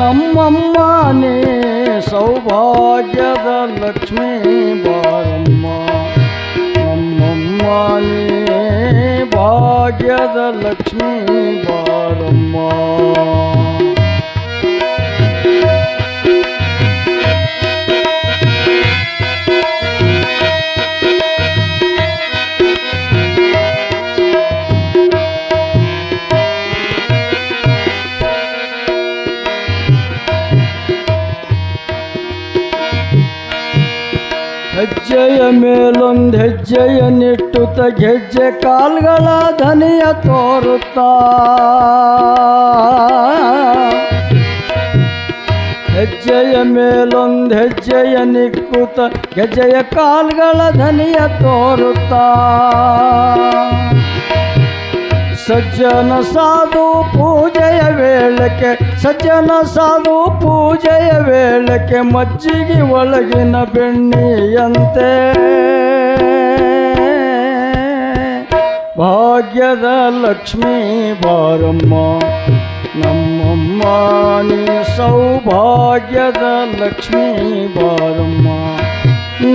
ನಮ್ಮಮ್ಮನೇ ಸೌಭಾಗ್ಯದ ಲಕ್ಷ್ಮೀ ಬಾರಮ್ಮ ನಮ್ಮಮ್ಮನೇ ಭಾಗ್ಯದ ಲಕ್ಷ್ಮೀ ಬಾರಮ್ಮ ಹೆಜ್ಜೆಯ ಮೇಲೊಂದು ಹೆಜ್ಜೆಯ ನಿಟ್ಟುತ್ತ ಗೆಜ್ಜೆ ಕಾಲ್ಗಳ ಧನಿಯ ತೋರುತ್ತಾ. ಹೆಜ್ಜೆಯ ಮೇಲೊಂದು ಹೆಜ್ಜೆಯ ನಿಕ್ಕುತ್ತ ಗೆಜ್ಜೆಯ ಕಾಲ್ಗಳ ಧನಿಯ ತೋರುತ್ತಾ. ಸಜ್ಜನ ಸಾಧು ಪೂಜೆಯ ವೇಳಕ್ಕೆ, ಸಜ್ಜನ ಸಾಧು ಪೂಜೆಯ ವೇಳಕ್ಕೆ ಮಜ್ಜಿಗೆ ಒಳಗಿನ ಬೆಣ್ಣಿಯಂತೆ. ಭಾಗ್ಯದ ಲಕ್ಷ್ಮೀ ಬಾರಮ್ಮ, ನಮ್ಮಮ್ಮ ನೀ ಸೌಭಾಗ್ಯದ ಲಕ್ಷ್ಮೀ ಬಾರಮ್ಮ,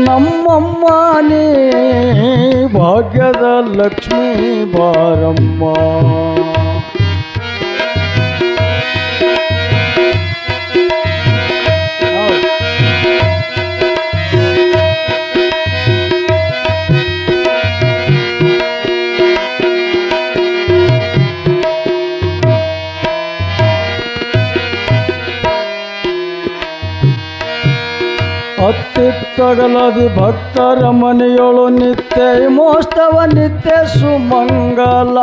ನಮ್ಮಮ್ಮ ನೀ ಭಾಗ್ಯದ ಲಕ್ಷ್ಮೀ ಬಾರಮ್ಮ. ಅತ್ತಿತ್ತಗಲದಿ ಭಕ್ತರ ಮನೆಯೊಳು ನಿತ್ಯ ಮೋಸ್ತವ ನಿತ್ಯ ಸುಮಂಗಲ.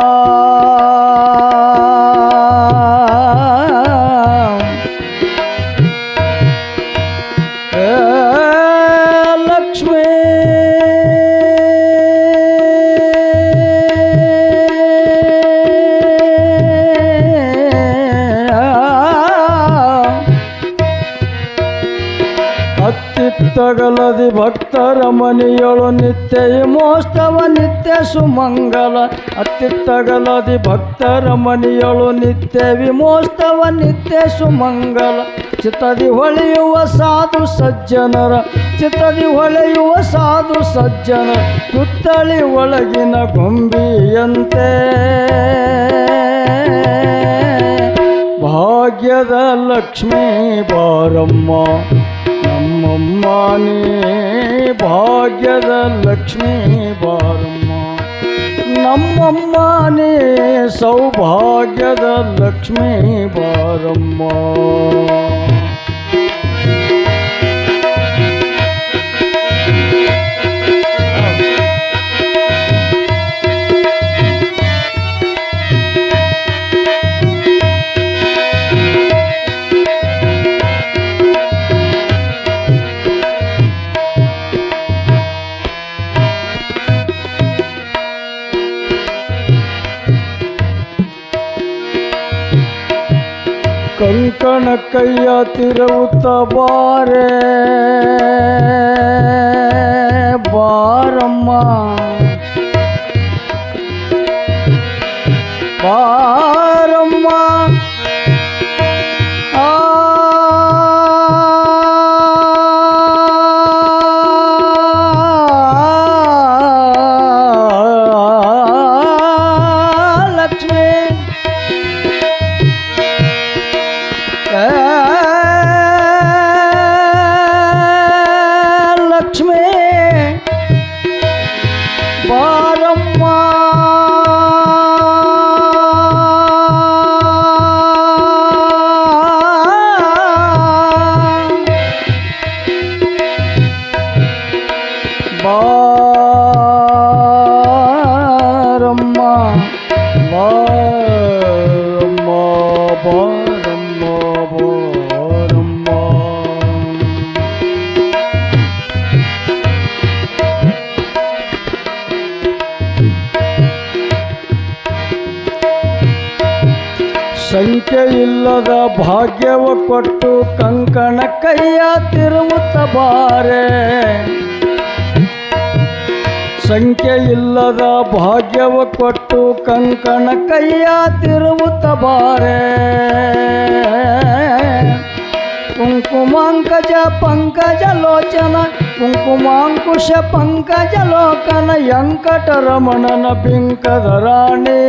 ಅತ್ತಿತ್ತಗಲದಿ ಭಕ್ತರ ಮನೆಯೊಳು ನಿತ್ಯ ಮೋಸ್ತವ ನಿತ್ಯ ಸುಮಂಗಲ. ಅತ್ತಿತ್ತಗಲದಿ ಭಕ್ತರ ಮನೆಯೊಳು ನಿತ್ಯ ವಿಮೋಸ್ತವ ನಿತ್ಯ ಸುಮಂಗಲ. ಚಿತ್ತದಿ ಹೊಳೆಯುವ ಸಾಧು ಸಜ್ಜನರ, ಚಿತ್ತದಿ ಹೊಳೆಯುವ ಸಾಧು ಸಜ್ಜನ ಕುತ್ತಳಿ ಒಳಗಿನ ಗೊಂಬಿಯಂತೆ. ಭಾಗ್ಯದ ಲಕ್ಷ್ಮೀ ಬಾರಮ್ಮ. ನಮ್ಮಮ್ಮ ನೀ ಭಾಗ್ಯದ ಲಕ್ಷ್ಮೀ ಬಾರಮ್ಮ ನಮ್ಮಮ್ಮ ನೀ ಸೌಭಾಗ್ಯದ ಲಕ್ಷ್ಮೀ ಬಾರಮ್ಮ ಕಂಕಣ ಕೈಯ ತಿರುವುತ್ತ ಬಾರೆ ಬಾರಮ್ಮ ಬಾರಮ್ಮ ಸಂಖ್ಯೆ ಇಲ್ಲದ ಭಾಗ್ಯವ ಕೊಟ್ಟು ಕಂಕಣ ಕೈಯ ತಿರುವುತ್ತ ಬಾರೆ. ಸಂಖ್ಯೆ ಇಲ್ಲದ ಭಾಗ್ಯವ ಕೊಟ್ಟು ಕಂಕಣ ಕೈಯ ತಿರುವುತ್ತ ಬಾರೆ. ಕುಂಕುಮಾಂಕಜ ಪಂಕಜ ಲೋಚನ, ಕುಂಕುಮಾಂಕುಶ ಪಂಕಜ ಲೋಕನ, ವೆಂಕಟರಮಣನ ಬಿಂಕದ ರಾಣಿ.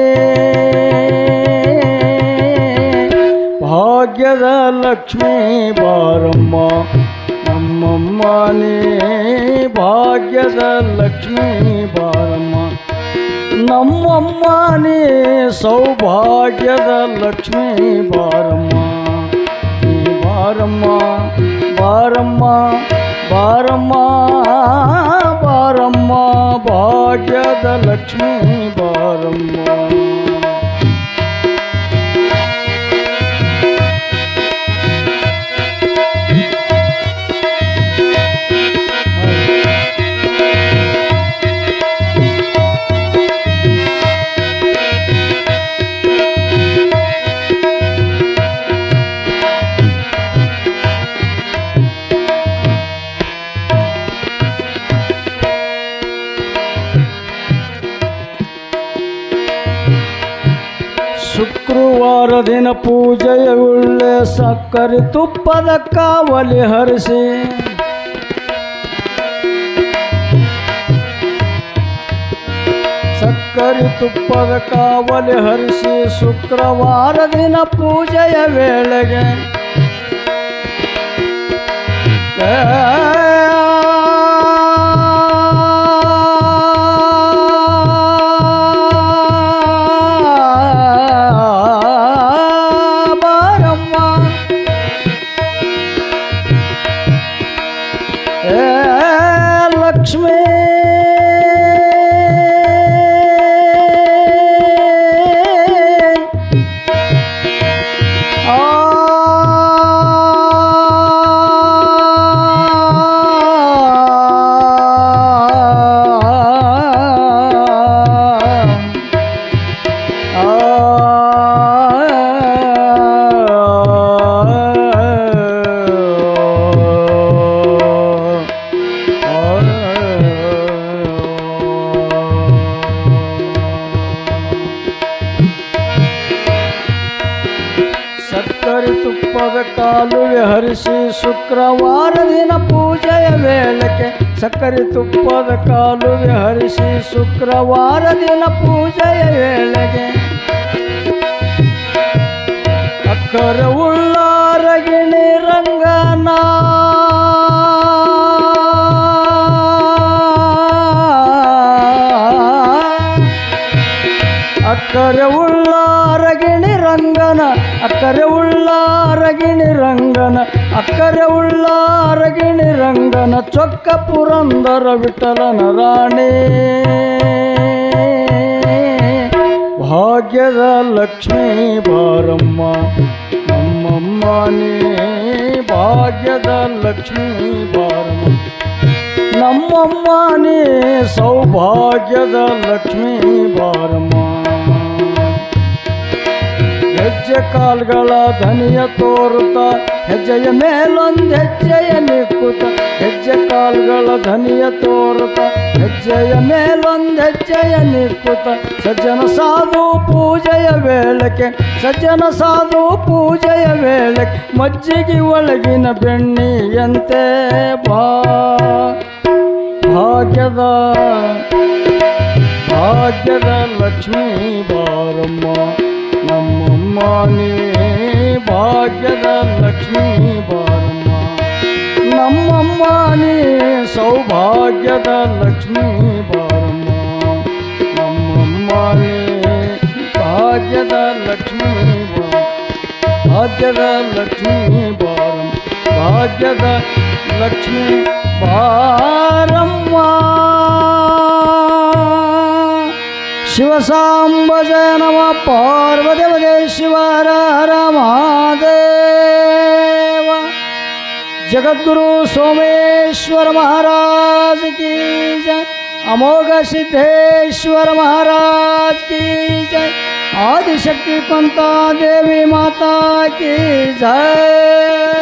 ಭಾಗ್ಯದ ಲಕ್ಷ್ಮೀ ಬಾರಮ್ಮ ನಮ್ಮಮ್ಮನೇ ಭಾಗ್ಯದ ಲಕ್ಷ್ಮೀ ಬಾರಮ್ಮ. ನಮ್ಮಮ್ಮನೇ ಸೌಭಾಗ್ಯದ ಲಕ್ಷ್ಮೀ ಬಾರಮ್ಮ. ಬಾರಮ್ಮ ಬಾರಮ್ಮ ಬಾರಮ್ಮ ಬಾರಮ್ಮ, ಭಾಗ್ಯದ ಲಕ್ಷ್ಮೀ ಬಾರಮ್ಮ. ದಿನ ಪೂಜೆಯ ಉಳ್ಳೆ ಸಕ್ಕರೆ ತುಪ್ಪದ ಕಾವಲಿ ಹರಿಸಿ ಸಕ್ಕರೆ ತುಪ್ಪದ ಕಾವಲಿ ಹರಿಸಿ ಶುಕ್ರವಾರ ದಿನ ಪೂಜೆಯ ವೇಳೆಗೆ ಶುಕ್ರವಾರ ದಿನ ಪೂಜೆಯ ವೇಳೆಗೆ ಸಕ್ಕರೆ ತುಪ್ಪದ ಕಾಲು ಹರಿಸಿ ಶುಕ್ರವಾರ ದಿನ ಪೂಜೆಯ ವೇಳೆಗೆ ಅಕ್ಕರ ಉಳ್ಳಾರಗಿಣಿ ರಂಗನ. ಅಕ್ಕರ ಉಳ್ಳಾರಗಿಣಿ ರಂಗನ. ಅಕ್ಕರೆ ಉಳ್ಳಾರಗಿಣಿ ರಂಗನ, ಅಕ್ಕರೆ ಉಳ್ಳಾರಗಿಣಿ ರಂಗನ ಚೊಕ್ಕ ಪುರಂದರ ವಿಠಲನ ರಾಣಿ. ಭಾಗ್ಯದ ಲಕ್ಷ್ಮೀ ಬಾರಮ್ಮ ನಮ್ಮಮ್ಮನೇ ಭಾಗ್ಯದ ಲಕ್ಷ್ಮೀ ಬಾರಮ್ಮ. ನಮ್ಮಮ್ಮನೇ ಸೌಭಾಗ್ಯದ ಲಕ್ಷ್ಮೀ ಬಾರಮ್ಮ. ಹೆಜ್ಜೆ ಕಾಲ್ಗಳ ಧನಿಯ ತೋರುತ್ತ, ಹೆಜ್ಜೆಯ ಮೇಲೊಂದು ಹೆಜ್ಜೆಯ ನಿಕ್ಕುತ್ತ, ಹೆಜ್ಜೆ ಕಾಲ್ಗಳ ಧನಿಯ ತೋರುತ್ತ, ಹೆಜ್ಜೆಯ ಮೇಲೊಂದು ಹೆಜ್ಜೆಯ ನಿಕ್ಕುತ್ತ, ಸಜ್ಜನ ಸಾಧು ಪೂಜೆಯ ವೇಳಕ್ಕೆ, ಸಜ್ಜನ ಸಾಧು ಪೂಜೆಯ ವೇಳಕ್ಕೆ, ಮಜ್ಜಿಗೆ ಒಳಗಿನ ಬೆಣ್ಣಿಯಂತೆ ಬಾ. ಭಾಗ್ಯದ ಭಾಗ್ಯದ ಲಕ್ಷ್ಮೀ ಬಾರಮ್ಮ ನಮ್ಮಮ್ಮನೇ ಭಾಗ್ಯದ ಲಕ್ಷ್ಮೀ ಬಾರಮ್ಮ ನಮ್ಮಮ್ಮನೇ ಸೌಭಾಗ್ಯದ ಲಕ್ಷ್ಮೀ ಬಾರಮ್ಮ ನಮ್ಮಮ್ಮನೇ ಭಾಗ್ಯದ ಲಕ್ಷ್ಮೀ ಬಾರಮ್ಮ ಭಾಗ್ಯದ ಲಕ್ಷ್ಮೀ ಬಾರಮ್ಮ ಭಾಗ್ಯದ ಲಕ್ಷ್ಮೀ ಬಾರಮ್ಮ शिव शिवसाम्बजय नमः, पार्वती वजे शिव, हर जगद्गुरु सोमेश्वर महाराज की जय। अमोघ सिद्धेश्वर महाराज की जय। आदिशक्ति पंता देवी माता की जय।